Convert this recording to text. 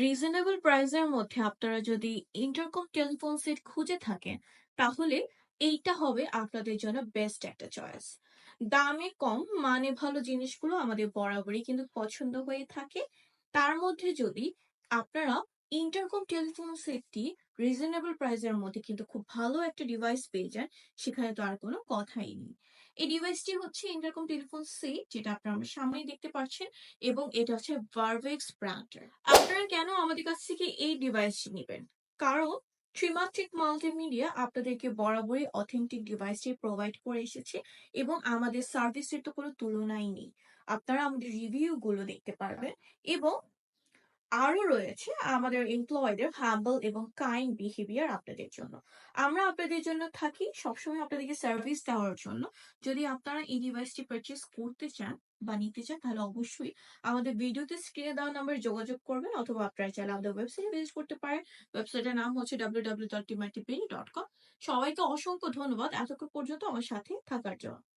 Reasonable প্রাইসের মধ্যে আপনারা যদি ইন্টারকম টেলিফোন সেট খুঁজে থাকেন, তাহলে এইটা হবে আপনাদের জন্য বেস্ট একটা চয়েস দামে কম মানে ভালো জিনিসগুলো আমাদের বরাবরই কিন্তু পছন্দ হয়ে থাকে। তার মধ্যে যদি আপনারা ইন্টারকম টেলিফোন সেটটি রিজনেবল প্রাইসের মধ্যে কিন্তু খুব ভালো একটা ডিভাইস পেয়ে যান, সেখানে তো আর কোনো কথাই নেই। এই ডিভাইসটি হচ্ছে ইন্টারকম টেলিফোন সেট যেটা আপনারা সামনেই দেখতে পাচ্ছেন, এবং এটা হচ্ছে ভার্ভেক্স ব্র্যান্ডের আপনারা কেন আমাদের কাছ থেকে এই ডিভাইস নেবেন? কারণ ত্রিমাত্রিক মাল্টিমিডিয়া আপনাদেরকে বরাবরই অথেন্টিক ডিভাইসটি প্রোভাইড করে এসেছে এবং আমাদের সার্ভিসের তো কোনো তুলনাই নেই। আপনারা আমাদের রিভিউগুলো দেখতে পারবেন এবং আরও রয়েছে আমাদের এমপ্লয়ীদের হাম্বল এবং কাইন্ড বিহেভিয়ার আপনাদের জন্য। আমরা আপনাদের জন্য থাকি, সবসময় আপনাদেরকে সার্ভিস দেওয়ার জন্য। যদি আপনারা এই ডিভাইসটি পারচেস করতে চান বা নিতে চান, তাহলে অবশ্যই আমাদের ভিডিওতে স্ক্রিনে দেওয়া নাম্বারে যোগাযোগ করবেন অথবা আপনারা চাইলে আমাদের ওয়েবসাইটে ভিজিট করতে পারেন। ওয়েবসাইটের নাম হচ্ছে W W dot dot com সবাইকে অসংখ্য ধন্যবাদ। এতক্ষণ পর্যন্ত আমার সাথে থাকার জন্য।